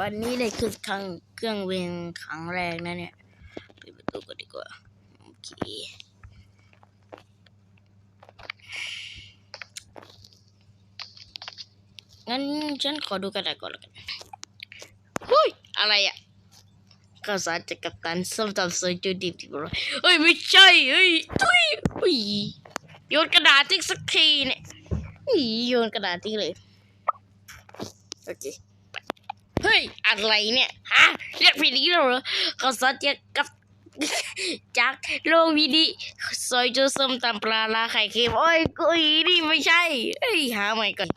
วันนี้ได้ขึ้นครั้งเครื่องเวงครั้งแรกนะเนี่ยปิดประตูกันดีกว่า โอเคงั้นฉันขอดูกระดาษก่อนแล้วกันเฮ้ย อะไรอะข้าวสารจากกัปตันส้มตำซอยจูดิบที่บอกว่าเฮ้ย ไม่ใช่ เฮ้ยทุยอุ้ยโยนกระดาษทิ้งสักทีเนี่ยอุ้ยโยนกระดาษทิ้งเลย โอเค ฮ้ย อะไรเนี่ย ฮะ เรียกผิดอีกแล้วเหรอข้าวสารจากกับจากโรงวิดีซอยจูส้มตำปลาลาไข่เค็มโอ้ยกุยนี่ไม่ใช่เอ้ยหาใหม่ก่อน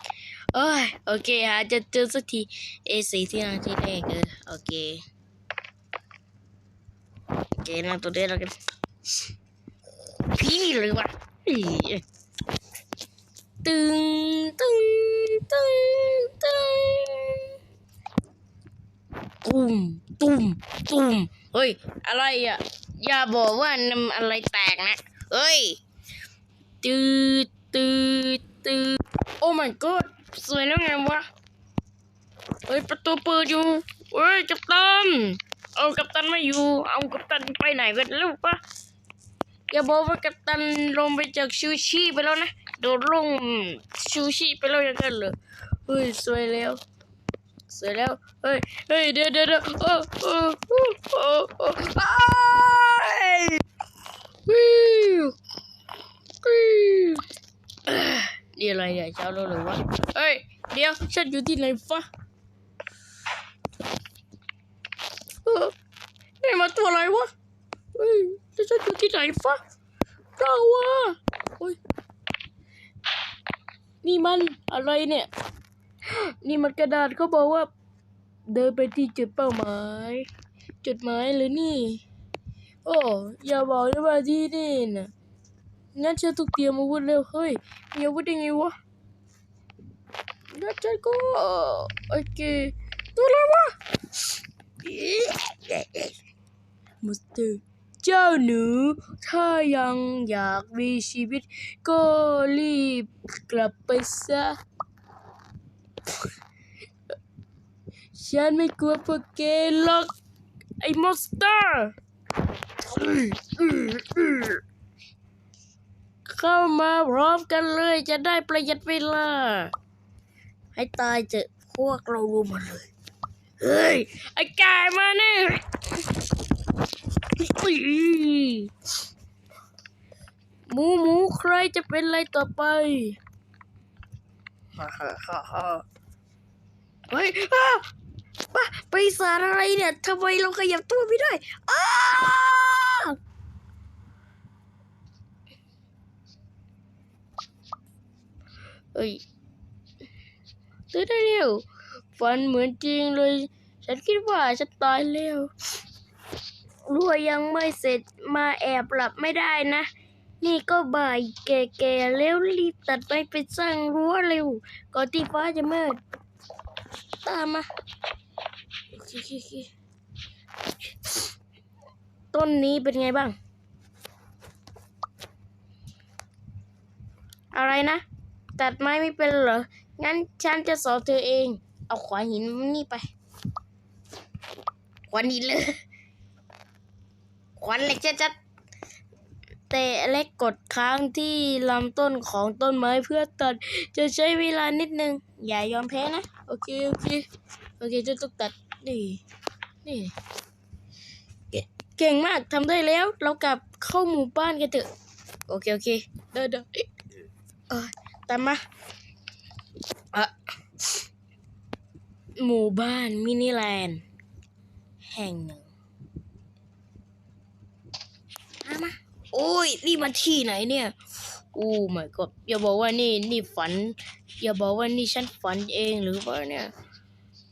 โอ้ยโอเคหาจะเจอสักทีเอสีที่นั่งที่แรกเออโอเคโอเคนั่งตัวเดียวกันพี่หรือวะตึงตึงตึงตึง ตุ้มตุ้มตุ้มเฮ้ย อะไรอะ อย่าบอกว่าน้ำอะไรแตกนะ เฮ้ย ตืดตืดตืดโอ้ my god สวยแล้วไงวะ เฮ้ย ประตูเปิดอยู่ เฮ้ย กัปตัน เอากัปตันไม่อยู่ เอากัปตันไปไหนกันลูกปะอย่าบอกว่ากัปตันลงไปจากชูชีไปแล้วนะ โดดลงชูชีไปแล้วย่างนั้นเหรอเฮ้ย สวยแล้ว สวยแล้วเฮ้ยเฮ้ยเดี๋ยวเดี๋ยวเดี๋ยวโอ้โอ้โอ้โอ้โอ้อ้ายวิววิวเอ้ยนี่อะไรเนี่ยเช้าแล้วเหรือวะเฮ้ยเดี๋ยวฉันอยู่ที่ไหนฟะเออนี่มาตัวอะไรวะเฮ้ยแล้วฉันอยู่ที่ไหนฟะเจ้าวะเฮ้ยนี่มันอะไรเนี่ย นี่มันกระดาษเขาบอกว่า เดินไปที่จุดเป้าหมาย จุดหมายเลยนี่ โอ้อย่าบอกนะว่าที่นี่นะงั้นฉันต้องเตรียมอาวุธเร็วเฮ้ยมีอาวุธได้ไงวะงั้นฉันก็โอเคตัวอะไรวะมสเตอร์เจ้าหนู ถ้ายังอยากมีชีวิต ก็รีบกลับไปซะ ฉันไม่กลัวพวกแกหรอกไอ้มอนสเตอร์เข้ามาพร้อมกันเลยจะได้ประหยัดเวลา ให้ตายเถอะพวกเรารวมมาเลย เฮ้ย ไอ้แกมาเนี่ยหมูหมูใครจะเป็นอะไรต่อไปฮ่าฮ่าฮ่า เฮ้ยอ้าป้าปีศาจอะไรเนี่ยทำไมเราขยับตัวไม่ได้อ้าเฮ้ยตื่นได้เร็วฝันเหมือนจริงเลย ฉันคิดว่าฉันตายแล้วรู้วยังไม่เสร็จมาแอบหลับไม่ได้นะ นี่ก็บ่ายแก่ๆแล้วรีบตัดไปไปสร้างรั้วเร็วก่อนที่ฟ้าจะมืด ตามมาโอเคโอเคต้นนี้เป็นไงบ้าง อะไรนะ ตัดไม้ไม่เป็นเหรอ งั้นฉันจะสอนเธอเอง เอาขวานหินนี่ไป ขวานหินเลย ขวานเหล็กชัดๆแต่เล็กกดค้างที่ลำต้นของต้นไม้เพื่อตัด จะใช้เวลานิดนึง อย่ายอมแพ้นะ โอเค โอเค โอเคจะต้องตัดนี่นี่เก่งเก่งมากทำได้แล้ว เรากลับเข้าหมู่บ้านกันเถอะ โอเค โอเค เดินเดินเออตามมาอะหมู่บ้านมินิแลนด์ แห่งหนึ่งมามา โอ้ยนี่มันที่ไหนเนี่ยโอ้ my god อย่าบอกว่านี่นี่ฝัน อย่าบอกว่านี่ฉันฝันเองหรือเปล่าเนี่ย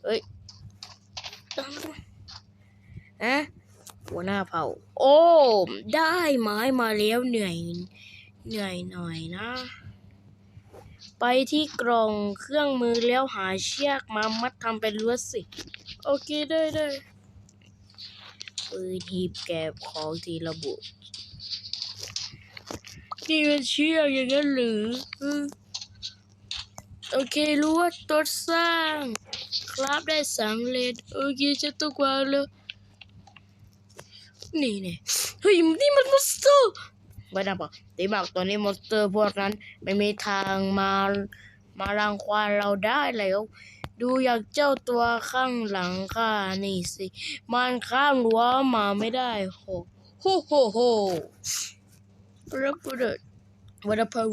เฮ้ยตามอะหัวหน้าเผ่า โอ้ได้ไม้มาแล้วเหนื่อย เหนื่อยหน่อยนะ ไปที่กล่องเครื่องมือแล้วหาเชือกมามัดทำเป็นลวดสิ โอเคได้ได้ปืนหีบแก็บของที่ระบุ นี่เป็นเชือกอย่างนั้นหรือโอเครู้ว่าตัวสร้างครับได้สำเร็จโอเคฉันต้องวางแล้วนี่เนี่ยเฮ้ยนี่มันมอนสเตอร์ไม่ได้บอกตีบอกตัวนี้มอนสเตอร์พวกนั้นไม่มีทางมามารังควานเราได้แล้วดูอย่างเจ้าตัวข้างหลังข้านี่สิ มันข้ามรั้วมาไม่ได้โหโหโหโห รับประเดิดวันพง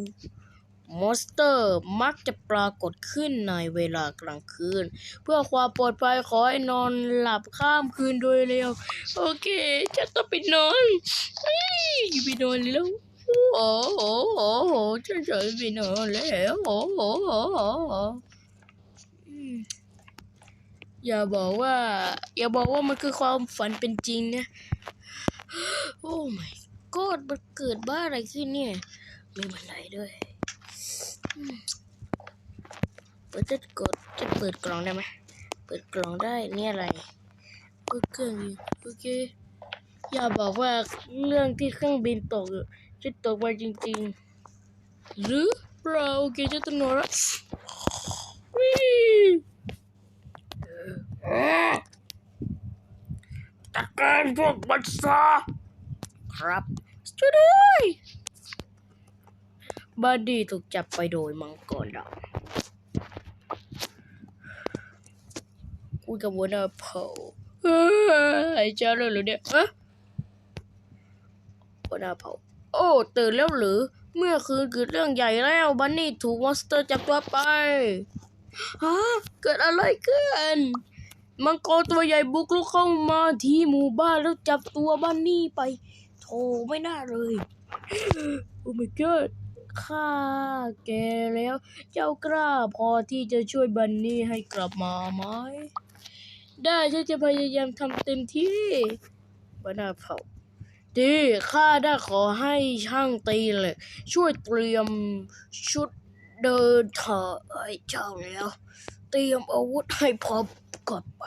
มอนสเตอร์มักจะปรากฏขึ้นในเวลากลางคืน เพื่อความปลอดภัยขอให้นอนหลับข้ามคืนโดยเร็ว โอเคจะต้องไปนอนเฮ้ยไปนอนแล้วโอ้โหโอ้โหฉันจะไปนอนแล้วโอ้โหโอ้โหอืมอย่าบอกว่า อย่าบอกว่ามันคือความฝันเป็นจริงนะ โอ้ my god มันเกิดบ้าอะไรขึ้นเนี่ย มีบันไดด้วยมเปิดจะกดจะเปิดกล่องได้ไหมเปิดกล่องได้นี่อะไรเปิดเครื่องบินโอเคอย่าบอกว่าเรื่องที่เครื่องบินตกจะตกมาจริง ๆ หรือเปล่าโอเคจะต้องนอนล้ววิ่งจัดการพวกมันซะครับ ช่วยด้วยบัดดี้ถูกจับไปโดยมังกรดำคุยกับหัวหน้าเผาไอ้เจ้าเลยเหรือเนี่ยฮะหัวหน้าเผาโอ้ตื่นแล้วหรือ เมื่อคืนเกิดเรื่องใหญ่แล้วบันนี่ถูกมอนสเตอร์จับตัวไปฮะเกิดอะไรขึ้นมังกรตัวใหญ่บุกรุกเข้ามาที่หมู่บ้านแล้วจับตัวบันนี่ไป โธ่ไม่น่าเลย โอ้ my god ข้าแกแล้ว เจ้ากล้าพอที่จะช่วยบันนี่ให้กลับมาไหม ได้ฉันจะพยายามทำเต็มที่บรรดาเผาดีข้าได้ขอให้ช่างตีเหล็กช่วยเตรียมชุดเดินเถอะให้เจ้าแล้ว เตรียมอาวุธให้พร้อมก่อนไป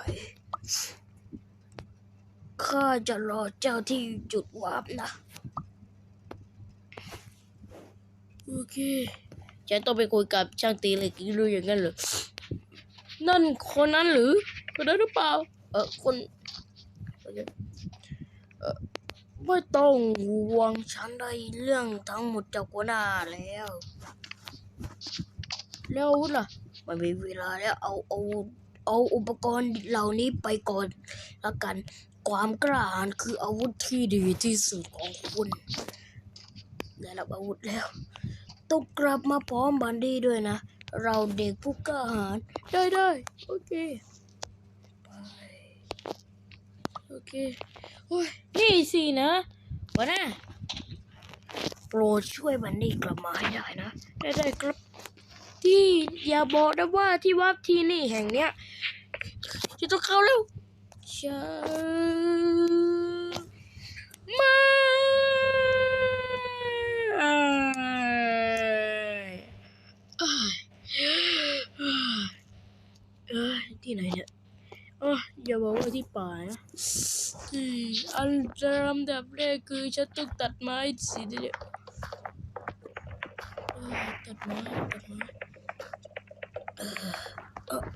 ข้าจะรอเจ้าที่จุดวาร์ปนะ โอเคฉันต้องไปคุยกับช่างตีเหล็กอีกด้วยอย่างนั้นเหรอ นั่นคนนั้นหรือ คนนั้นหรือเปล่า เออคนเออไม่ต้องห่วงฉันได้เรื่องทั้งหมดจากหัวหน้าแล้ว แล้วอาวุธล่ะไม่มีเวลาแล้วเอาเอาเอาอุปกรณ์เหล่านี้ไปก่อนแล้วกัน ความกล้าหาญคืออาวุธที่ดีที่สุดของคุณได้รับอาวุธแล้วต้องกลับมาพร้อมบันดี้ด้วยนะ เราเด็กผู้กล้าหาญได้ได้โอเคไปโอเคโอ้ยนี่สินะวะนะโปรดช่วยบันดี้กลับมาให้ได้นะ ได้ได้ครับ ที่อย่าบอกนะว่าที่วัดที่นี่แห่งเนี้ยจะต้องเข้าแล้ว ใช่ไม่เอ้ยเอ้ยที่ไหนเนี่ยโอ้ยอย่าบอกว่าที่ป่านะที่อันจะลำดับแรกคือฉันต้องตัดไม้สิเดียวเอ้ยตัดไม้ตัดไ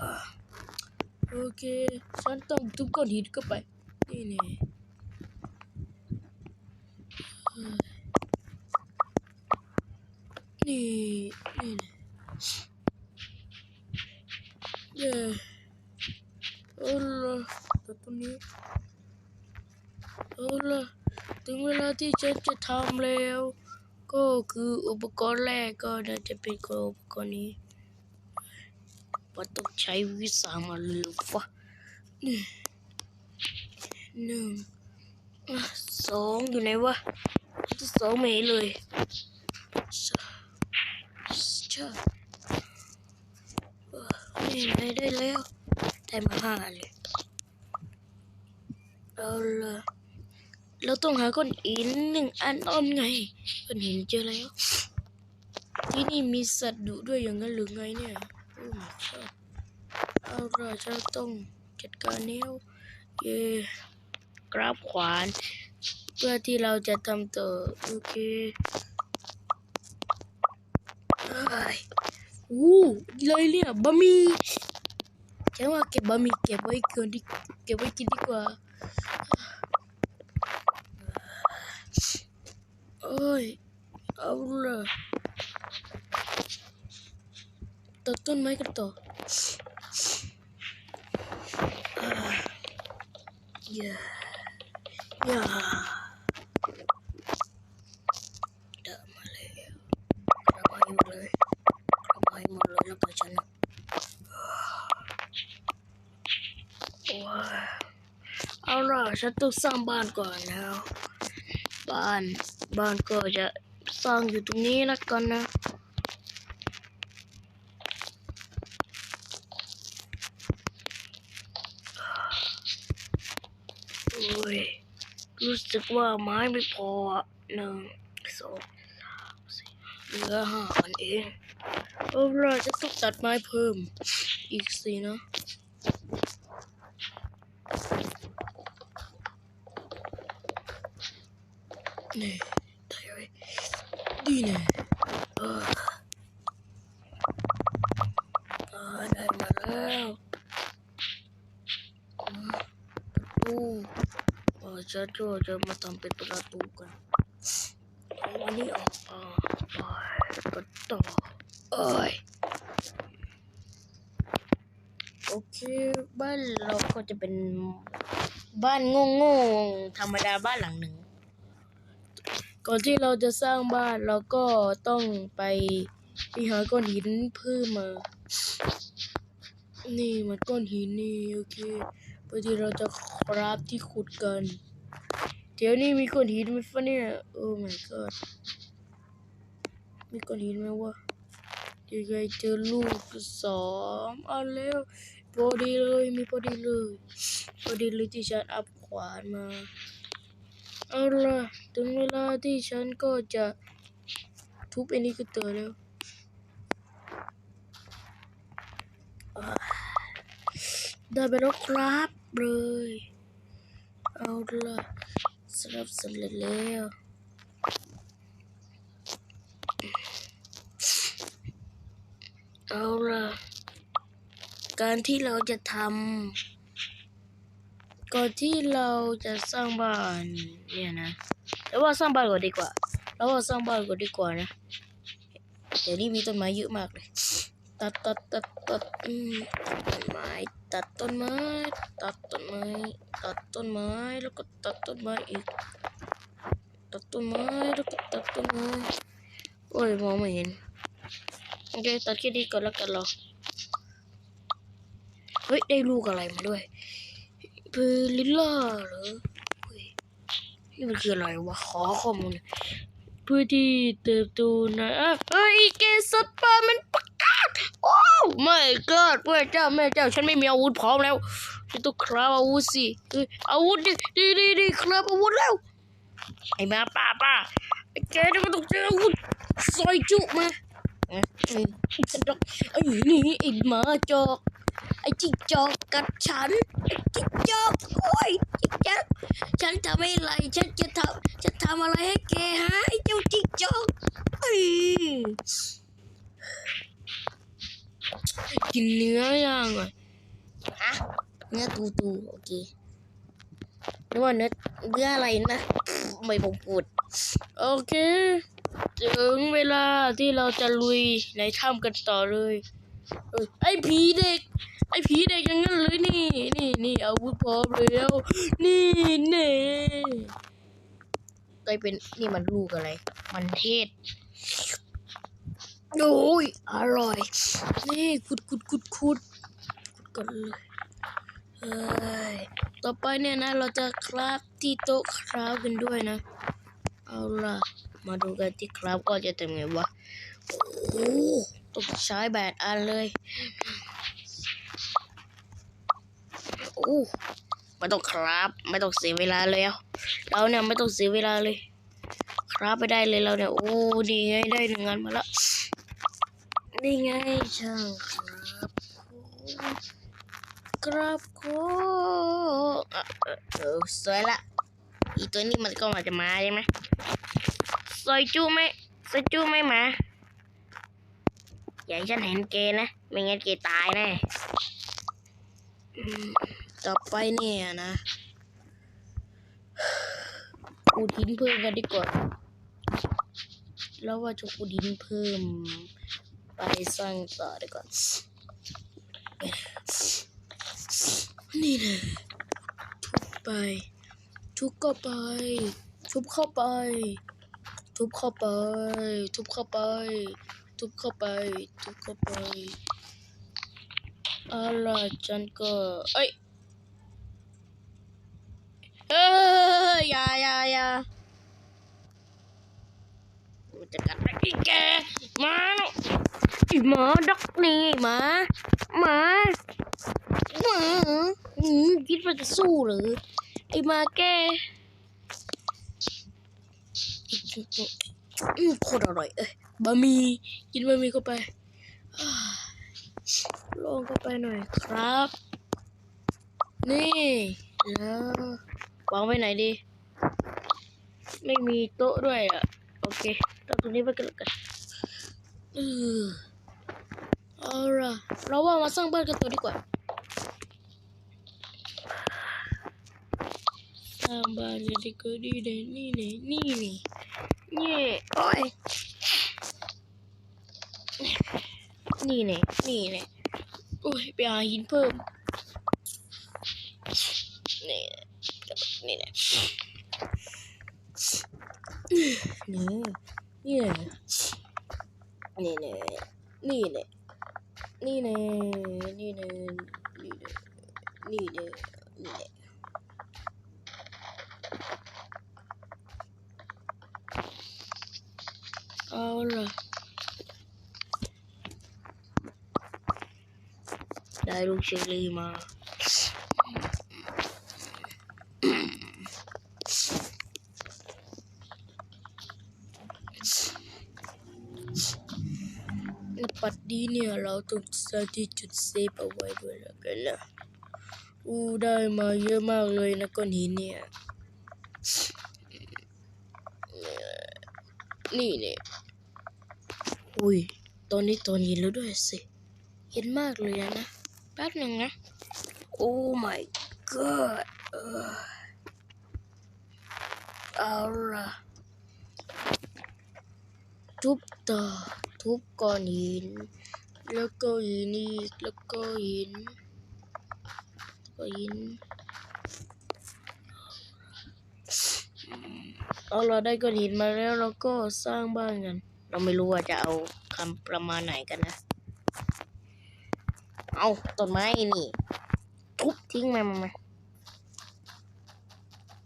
ม้ โอเค ฉันต้องทุบก้อนหินเข้าไป นี่นี่ยนี่นี่ นี่เย้เอาละแต่ตรงนี้เอาละถึงเวลาที่ฉันจะทำแล้ว ก็คืออุปกรณ์แรกก็น่าจะเป็นอุปกรณ์นี้ ว่าต้องใช้วิสามันหรือวะนี่หนึ่งสองอยู่ไหนวะสองไม่เห็นเลยสชาเออนี่ไงได้แล้วได้มาห้าเลยเอาละเราต้องหาก้อนหินหนึ่งอันอ้อมไงก้อนหินเจอแล้ว ที่นี่มีสัตว์ดุด้วยอย่างนั้นหรือไงเนี่ยโอ้ my god เอาล่ะต้องจัดการนิ้วเย่กราบขวาน เพื่อที่เราจะทำต่อโอเคอ้ยอู้เลยเนี่ยบะหมี่ฉันว่าเก็บบะหมี่เก็บไว้คืนที่เก็บไว้กินดีกว่าเอ้ยเอาละตัดต้นไม้กันต่อาอย่าอย่าเดินมาแล้วกระบายหมดเลย กระบายหมดเลยแล้วก็ฉันน่ะโอ้ยเอาล่ะฉันต้องสร้างบ้านก่อนแล้ว บ้าน บ้านก็จะสร้างอยู่ตรงนี้แล้วกันนะ โอ้ย รู้สึก ว่าไม้ไม่พอหนึ่งสองสามสี่เหลือห้าอันเองเอาเราจะต้องตัดไม้เพิ่มอีกสี่นะนี่ได้ไหมดีเนี่ยเอออได้มาแล้วอืมประตู เออฉันก็จะมาทำเป็นประตูกันเอาอันนี้ออกอ่าไปก็ต่อเอ้ยโอเคบ้านเราก็จะเป็นบ้านโง่ๆธรรมดาบ้านหลังหนึ่ง ก่อนที่เราจะสร้างบ้านเราก็ต้องไปไปหาก้อนหินเพิ่มมา นี่มันก้อนหินนี่โอเคเพื่อที่เราจะคราฟที่ขุดกัน เดี๋ยวนี้มีก้อนหินไหมฟะเนี่ยโอ้ my god มีก้อนหินไหมวะยังไงเจอลูกสองเอาแล้วพอดีเลยมีพอดีเลยพอดีเลยที่ฉันอัพขวานมาเอาละถึงเวลาที่ฉันก็จะทุบอ้นี่ก็เตอแล้วได้ไปแล้วครับเลย เอาละ สำหรับสำเร็จแล้วเอาล่ะ การที่เราจะทำก่อนที่เราจะสร้างบ้านเนี่ยนะแต่ว่าสร้างบ้านก่อนดีกว่าแล้วว่าสร้างบ้านก่อนดีกว่านะเดี๋ยวนี้มีต้นไม้เยอะมากเลย ตัดตัดตัดตัดต้นไม้ ตัดต้นไม้ ตัดต้นไม้ ตัดต้นไม้ แล้วก็ตัดต้นไม้อีก ตัดต้นไม้ แล้วก็ตัดต้นไม้ โอ้ยมองไม่เห็น โอเค ตัดแค่นี้ก่อนแล้วกันเราเฮ้ย ได้ลูกอะไรมาด้วยเพลิลล่าเหรอเฮ้ยนี่มันคืออะไรวะ ขอข้อมูลเพื่อที่เติบโตนะอะเฮ้ยเกสตว์ป่ามัน โอ้ไม่เกิดเพื่อเจ้าแม่เจ้าฉันไม่มีอาวุธพร้อมแล้วฉันต้องคราบอาวุธสิเอ้ยอาวุธดิดีดีดีคราบอาวุธแล้วไอ้มาป้าป้าไอ้แกนี่ก็ต้องเจออาวุธซอยจุมาเอ้ยเอ้ยฉันต้องไอ้นี่ไอ้หมาจอกไอ้จิ๊กจอกกัดฉันไอ้จิ๊กจอกโอ้ยจิ๊กจอกฉันทำอะไรฉันจะทำจะทำอะไรให้แกฮะไอ้เจ้าจิ๊กจอกเอ้ กินเนื้อย่างก่อนฮะเนื้อตูตูโอเคนึกว่าเนื้อเนื้ออะไรนะไม่ผมพูดโอเค ถึงเวลาที่เราจะลุยในถ้ำกันต่อเลยเอ้ยไอ้ผีเด็ก ไอ้ผีเด็กอย่างนั้นเลยนี่ นี่นี่อาวุธพร้อมแล้วนี่เน่กลายเป็นนี่มันลูกอะไร มันเทศ โอ้ยอร่อย นี่ขุดขุดขุดขุดขุดกันเลยเฮ้ยต่อไปเนี่ยนะ เราจะคราฟที่โต๊ะคราฟกันด้วยนะ เอาล่ะ มาดูกันที่คราฟก็จะทำไงวะ โอ้ต้องใช้แบตอันเลย โอ้ไม่ต้องครับไม่ต้องเสียเวลาเลยเอาเราเนี่ยไม่ต้องเสียเวลาเลย ครับไปได้เลยเราเนี่ย โอ้ ดีไงได้หนึ่งงานมาแล้ว นี่ไงช่างครับครับโคอะเออสวยละ อีตัวนี้มันก็มาจะมาใช่ไหมซอยจู้ไหมซอยจู้ไหมหมาอย่าให้ฉันเห็นเกนะ ไม่งั้นเกตายแน่ต่อไปเนี่ยนะขุดหินเพิ่มกันดีกว่า แล้วว่าจะขุดหินเพิ่ม ไปสร้างต่อดีกว่านี่นะทุบไป ทุบเข้าไป ทุบเข้าไป ทุบเข้าไป ทุบเข้าไป ทุบเข้าไป ทุบเข้าไปอาล่ะฉันก็เอ้ยเอ้ยอย่าอย่าอย่ามันจะกัดไอ้แกมาเนอะ อ้หมาดักนี่หมาหมาหมาอืมคิดว่าจะสู้หรือไอ้มาแกอืมโคตรอร่อยเอ้ยบะหมี่กินบะหมี่เข้าไปลองเข้าไปหน่อยครับ นี่แล้ววางไว้ไหนดี ไม่มีโต๊ะด้วยอะ โอเคตั้งตรงนี้ไว้กันล้วกันเออ เอาล่ะเราว่ามาสร้างบ้านกันตัวดีกว่า สร้างบ้านกันดีกว่าดีเลยนี่เลยนี่นี่นี่โอ้ยนี่เนี่ยนี่เนี่ยโอ้ยไปหาหินเพิ่ม นี่นี่แหละนี่นี่นี่นี่ นี่แน่นี่แน่นี่แน่นี่แน่นี่แน่เอาล่ะได้ลูกเชอรี่มา ปัดนี้เนี่ยเราต้องสร้างที่จุดเซฟเอาไว้ด้วยแล้วกันนะอู้ได้มาเยอะมากเลยนะก้อนหินเนี่ย นี่เนี่ยอุ้ย ตอนนี้ตอนเย็นแล้วด้วยสิเย็นมากเลยอะนะ แป๊บหนึ่งนะ โอ้ my god เออเอาละทุบต่อ ทุบก้อนหิน แล้วก็หินอีกแล้วก็หินก็หินเอาเราได้ก้อนหินมาแล้วเราก็สร้างบ้านกัน เราไม่รู้ว่าจะเอาคำประมาณไหนกันนะ เอาต้นไม้นี่ ทุบทิ้งมามามา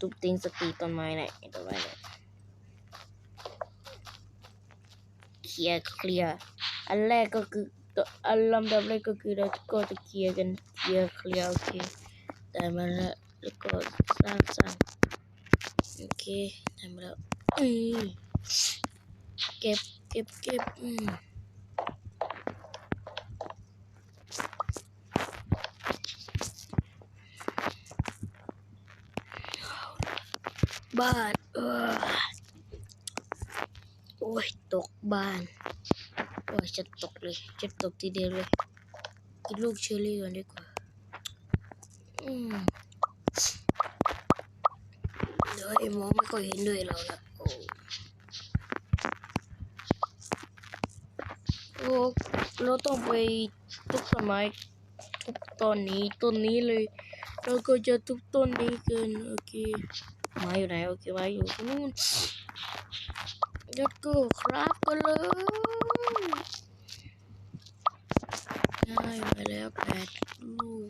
ทุบทิ้งสกีต้นไม้ไหนอยต้นไม้ไหนอย เคลียร์เคลียร์อันแรกก็คือตัวอันลำดับแรกก็คือเราก็จะเคลียร์กันเคลียร์เคลียร์โอเคได้มาแล้วแล้วก็สร้างสร้างโอเคได้มาแล้วอืมเก็บเก็บเก็บอืมบ้านเออโอ้ยตก บ้าน โอ้ยจะตกเลย จะตกทีเดียวเลย กินลูกเชอรี่ก่อนดีกว่า อืมเดี๋ยวไอ้มองไม่ค่อยเห็นด้วยเราละโอ้โอ้เราต้องไปทุบต้นไม้ทุบต้นนี้ต้นนี้เลยเราก็จะทุบต้นนี้กันโอเคไม้อยู่ไหนโอเคไม้อยู่ตรงนู้น แล้วก็ครับกันเลยได้มาแล้วแปดลูก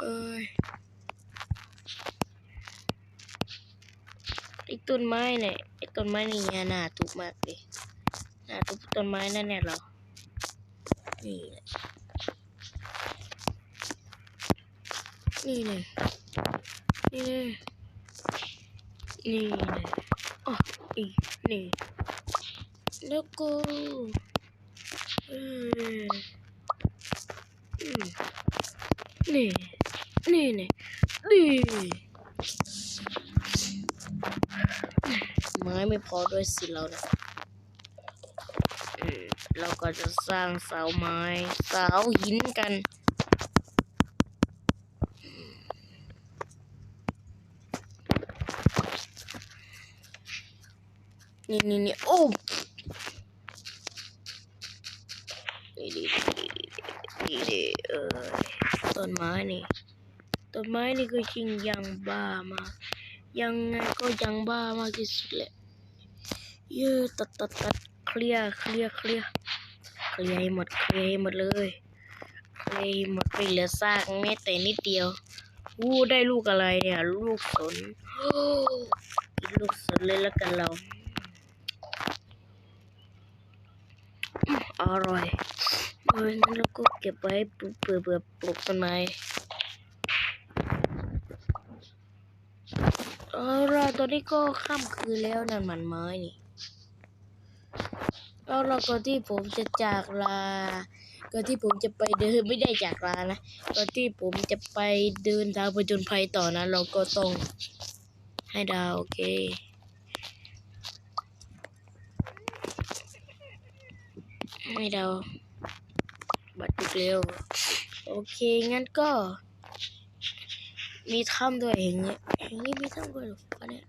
เอ้ยไอ้ต้นไม้เนี่ยไอ้ต้นไม้นี่น่าทุบมากเลยน่าทุบต้นไม้นั่นเนี่ยเหรอนี่แหละนี่เลยนี่เลยนี่เลย อ๋ออีนี่แล้วก็อออืมนี่นี่นี่นี่ไม้ไม่พอด้วยสิเราเนี่ยอืมเราก็จะสร้างเสาไม้เสาหินกัน นี่นี่นี่โอ้นี่ดีดีดีเออต้นไม้นี่ต้นไม้นี่ก็จริงยังบ้ามากยังไงก็ยังบ้ามากที่สุดแหละเยอะตัดตัดตัดเคลียร์เคลียร์เคลียร์เคลียร์ให้หมดเคลียร์ให้หมดเลยเคลียร์ให้หมดไม่เหลือซากแม้แต่นิดเดียวอู้ได้ลูกอะไรเนี่ยลูกสนอ้กินลูกสนเลยแล้วกันเรา อร่อยเอองั้นก็เก็บไว้เผื่อเผื่อปลูกต้นไม้เอาล่ะตอนนี้ก็ค่ำคืนแล้วนั่นมันไม้นี่แล้วเราก่อนที่ผมจะจากลาก่อนที่ผมจะไปเดินไม่ได้จากลานะก่อนที่ผมจะไปเดินทางไปจนภัยต่อนะ เราก็ต้องให้ดาวโอเค ให้ดาบัตรเร็ว โอเค งั้นก็ มีถ้ำด้วยเห็นนี้เห็นนี้มีถ้ำด้วยหรอวะเนี่ย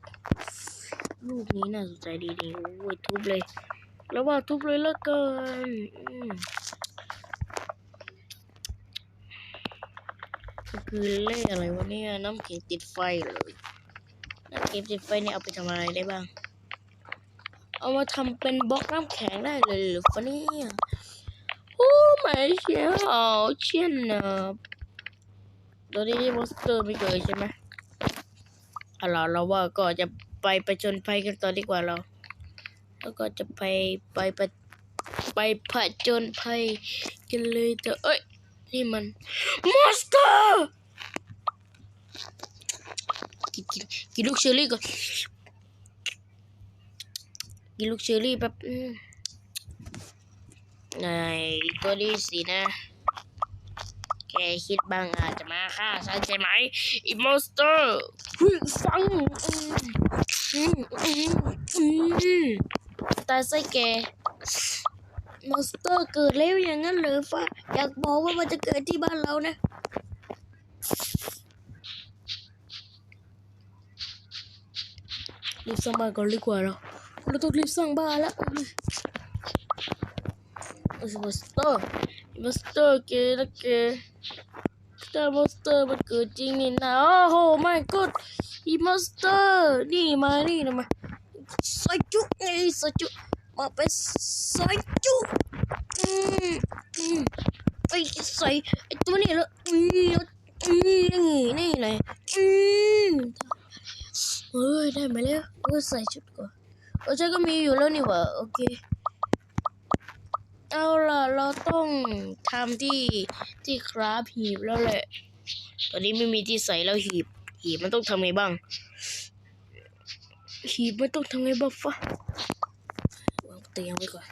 รูปนี้น่าสนใจดีดีโอ้ยทุบเลย แล้วว่าทุบเลยแล้วกันอืมก็คือเล่อะไรวะเนี่ยน้ำแข็งติดไฟเลยน้ำแข็งติดไฟเนี่ยเอาไปทำอะไรได้บ้าง เอามาทำเป็นบล็อกน้ำแข็งได้เลยหรือฟะเนี่ยโอ้ไม่เชี่ยวเชี่ยนนะตัวนี้มอนสเตอร์ไม่เกิดใช่ไหมเอาล่ะเราว่าก็จะไปไปจนภัยกันต่อดีกว่าเรา แล้วก็จะไปไปไปไปผจญภัยกันเลยแต่เอ้ยนี่มันมอนสเตอร์กินกินกินลูกเชอรี่ก่อน กินลูกเชอรี่แบบอืมไงตัวนี้สินะ แกคิดบ้างอาจจะมาฆ่าฉันใช่ไหมอีมอนสเตอร์พึ่งฟังตายซะแกมอนสเตอร์เกิดแล้วอย่างนั้นเหรือฟ้าอยากบอกว่ามันจะเกิดที่บ้านเรานะรีบสร้างบ้านก่อนดีกว่าเรา เราต้องรีบสร้างบ้านแล้วโอ้ยมอนสเตอร์มอนสเตอร์เกนะเกแต่มอนสเตอร์มันเกิดจริงนี่นะ โอ้โหไม่กดอีมอนสเตอร์นี่มา นี่นะมาซอยจุไงซอยจุมาเป็นซอยจุอืมอืมไอ้ใส่ไอ้ตัวนี้ล้วอืมอืมนี่นี่เลยอืมเฮ้ยได้มาแล้วก็ใส่ชุดก่อน โอ้ฉันก็มีอยู่แล้วนี่หว่าโอเค เอาล่ะ เราต้องทำที่ที่คราฟหีบแล้วแหละ ตอนนี้ไม่มีที่ใส่แล้วหีบ หีบมันต้องทำไงบ้าง หีบมันต้องทำไงบ้างฟะวางเตียงไว้ก่อน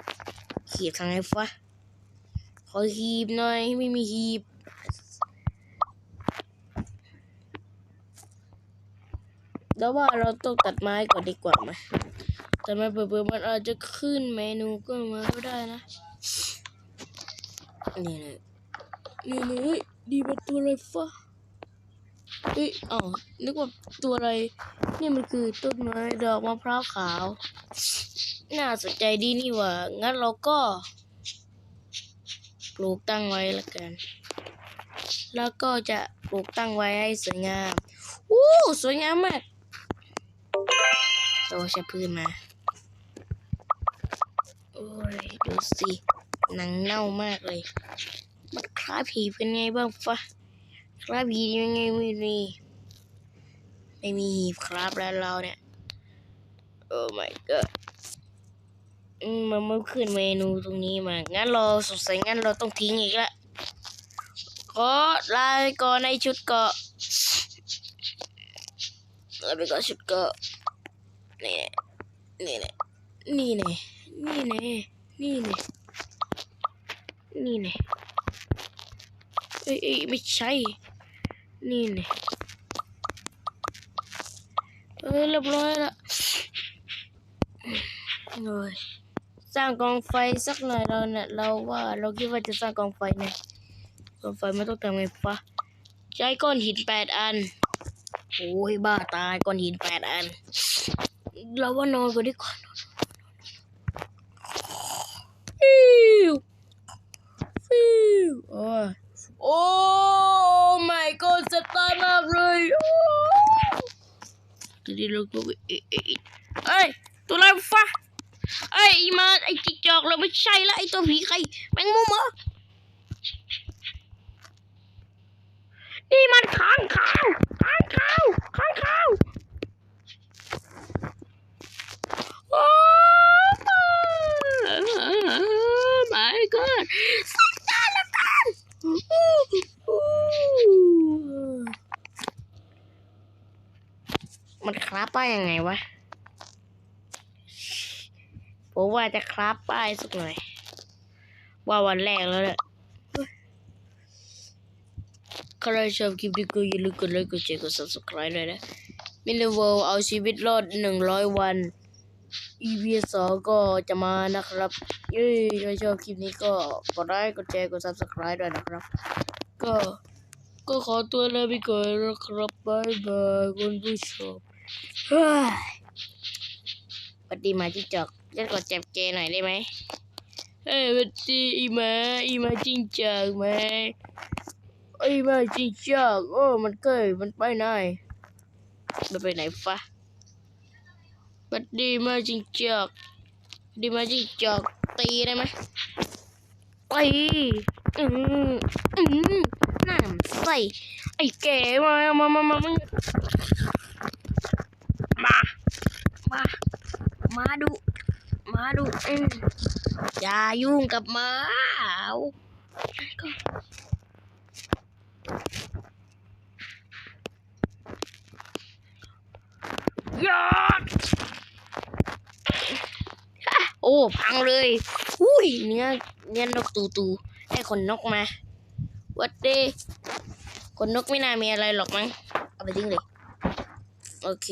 หีบทำไงฟะขอหีบหน่อยไม่มีหีบแล้วว่าเราต้องตัดไม้ก่อนดีกว่าไหม แต่ไม้เบื่อๆมันอาจจะขึ้นเมนูก็มาก็ได้นะ นี่เลยนี่เลยเฮ้ยดีเป็นตัวอะไรฟะเอ้ยอ๋อนึกว่าตัวอะไร นี่มันคือต้นไม้ดอกมะพร้าวขาว น่าสนใจดีนี่ว่า งั้นเราก็ปลูกตั้งไว้ละกัน แล้วก็จะปลูกตั้งไว้ให้สวยงาม อู้สวยงามมากโตใช้พื้นมา ดูสิหนังเน่ามากเลยมันคราบผีเป็นไงบ้างฟะคราบผียังไงไม่มีไม่มีหีบครับแล้วเราเนี่ยโอ้ my god อืมมันไม่ขึ้นเมนูตรงนี้มา งั้นเราสงสัยงั้นเราต้องทิ้งอีกละขอลาไปก่อนในชุดเกาะลาไปก่อนชุดเกาะนี่นี่นี่นี่นี่นี่ นี่นี่นี่นี่นี่เอ้ยเอ้ยไม่ใช่ นี่นี่เอ้ยเรียบร้อยละโอ้ยสร้างกองไฟสักหน่อยเราเนี่ยเราว่าเราคิดว่าจะสร้างกองไฟเนี่ยกองไฟไม่ต้องทำไงปะใช้ก้อนหินแปดอันโอ้ยบ้าตายก้อนหินแปดอัน เราว่านอนกันดีกว่านอน โอ้ยโอ้ my god สตาร์มากเลยที่เราก็เอ๊ะเอ๊ะเอ๊ะเอ้ยตัวอะไรฟ้าเอ้ยมาไอ้จิกจอกเราไม่ใช่ละไอ้ตัวผีใครแมงมุมเหรอนี่มันค้างคาวค้างคาวค้างคาวโอ้ my god สักการละกันมันค ราบป้ายยังไงวะผมว่าจะคราบป้ายสักหน่อย ว่าวันแรกแล้วแหละใครชอบคลิปนี้ก็อย่าลืมกดไลค์กดแชร์กด subscribe เลยนะมิลเลเวลเอาชีวิตรอดหนึ่งร้อยวัน EP สองก็จะมานะครับเย้ถ้าชอบคลิปนี้ก็กดไลค์กดแชร์กด subscribe ด้วยนะครับ ก็ก็ขอตัวลาไปก่อนนะครับบายบายคุณผู้ชม วัสดีมาจิ้งจอกจะกดเจับเกหน่อยได้ไหมเฮ้ยวัสดีอีมาอีมาจิ้งจอกไหมอีมาจิ้งจอกโอ้มันเกยมันไปไหนมันไปไหนฟะบัดดีมาจริงจอกดีมาจริงจอกตีได้ไหมตีอืมอืมน่าหนใส่ไอ้แกมามามามา มามา มา มาดู มาดูอืมอย่ายุ่งกับหมาเอาก็ยอดโอ้ พังเลย อุ้ย เนื้อ เนื้อนกตูตูได้ขนนกมาวัดเดขนนกไม่น่ามีอะไรหรอกมั้ง เอาไปทิ้งเลย โอเค